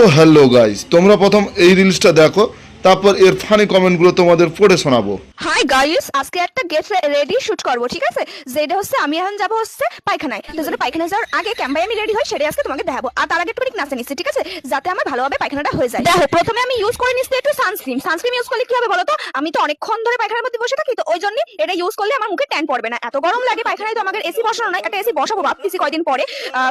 তো hello guys তোমরা প্রথম এই রিলসটা দেখো, তারপর এর ফানি কমেন্টগুলো তোমাদের পড়ে শোনাবো। হাই গাইস আজকে একটা গেট রেডি শুট করব ঠিক আছে? যেটা হচ্ছে আমি এখন যাব হচ্ছে পায়খানায়। তো যেন পায়খানায় যাওয়ার আগে ক্যাম্পায় আমি রেডি হই সেটাই আজকে তোমাকে দেখাবো। আর তার আগে একটু নাচে নিচ্ছি ঠিক আছে? যাতে আমার ভালোভাবে পায়খানাটা হয়ে যায়। দেখো প্রথমে আমি ইউজ করে নিচ্ছি একটু সানস্ক্রিন সানস্ক্রিন ইউজ করলে কি হবে বলো তো আমি তো অনেকক্ষণ ধরে পায়খানার মধ্যে বসে থাকি তো ওই জন্য এটা ইউজ করলে আমার মুখে ট্যান পড়বে না। এত গরম লাগে পায়খানায় তো আমাদের এসি বসানো নাই একটা এসি বসাবো ভাবতেছি কয়দিন পরে।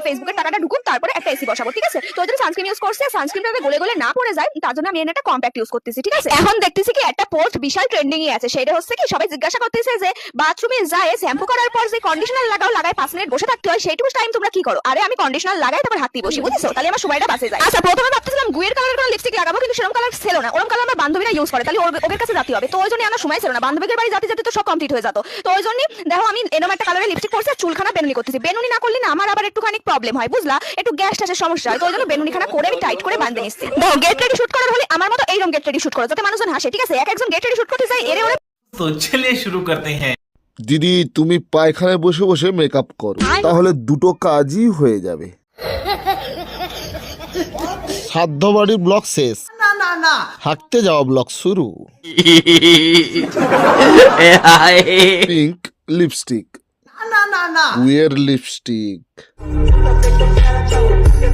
ফেসবুকের টাকাটা ঢুকুন তারপরে একটা এসি বসাবো ঠিক আছে? তো ওই জন্য সানস্ক্রিন ইউজ করছি সানস্ক্রিনটা গলে গলে না পড়ে যায় তার জন্য আমি একটা কম্প্যাক্ট ইউজ করতেছি ঠিক আছে? এখন দেখতেছি কি একটা পোস্ট বিশাল ট্রেন্ডিং এ আছে সেটা হচ্ছে কি সবাই জিজ্ঞাসা করতেছে যে বাথরুমে যায় শ্যাম্পু করার পর যে কন্ডিশনার লাগাও লাগাই পাঁচ মিনিট বসে থাকতে হয়, সেইটুকু টাইম তোমরা কি করো? আরে, আমি কন্ডিশনার লাগাই, তারপর হাত বসি, বুঝছ? তাহলে আমার সময়টা বাঁচে যায়। আচ্ছা প্রথমে ভাবতেছিলাম গুয়ের কালারের কোনো লিপস্টিক লাগাবো, কিন্তু সেরকম কালার ছিল না। ওরকম কালার আমার বান্ধবীরা ইউজ করে, তাহলে ওদের কাছে যেতে হবে। তো ওই জন্য আমার সময় ছিল না। বান্ধবীদের বাড়ি যাতে যাতে তো সব কমপ্লিট হয়ে যেত। তো ওই জন্য দেখো, আমি এরকম একটা কালারের লিপস্টিক পরছি আর চুলখানা বেনুনি করতেছি। বেনুনি না করলে না আমার আবার একটুখানি প্রবলেম হয়, বুঝলা? একটু গ্যাস ট্যাসের সমস্যা হয়। তো ওই জন্য বেনুনি খানা করে আমি টাইট করে বাঁধতে নিচ্ছি। দেখো গেট রেডি শুট করার হলে আমার মতো এইরকম গেট রেডি শুট করো, যাতে মানুষজন হাসে, ঠিক আছে? এক একজন গেট রেডি শুট করতে যায়, এরে ওরে তো চলে শুরু করতে হ্যাঁ দিদি তুমি পায়খানায় বসে বসে মেকআপ করো। তাহলে দুটো কাজই হয়ে যাবে। সাধ্যবাড়ি ব্লক শেষ। না না না। হাঁটতে যাওয়া ব্লক শুরু। পিঙ্ক লিপস্টিক না না উয়ের লিপস্টিক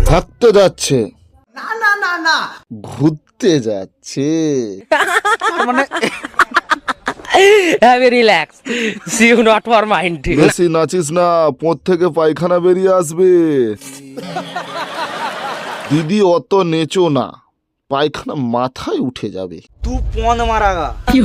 হাঁটতে যাচ্ছে। না না না না। ঘুরতে যাচ্ছে। মানে heavy relax see you not for mind বেশি নাচিস না পোঁত থেকে পায়খানা বেরিয়ে আসবে। দিদি অত নেচো না পায়খানা মাথায় উঠে যাবে। তু পন মারাগা। কি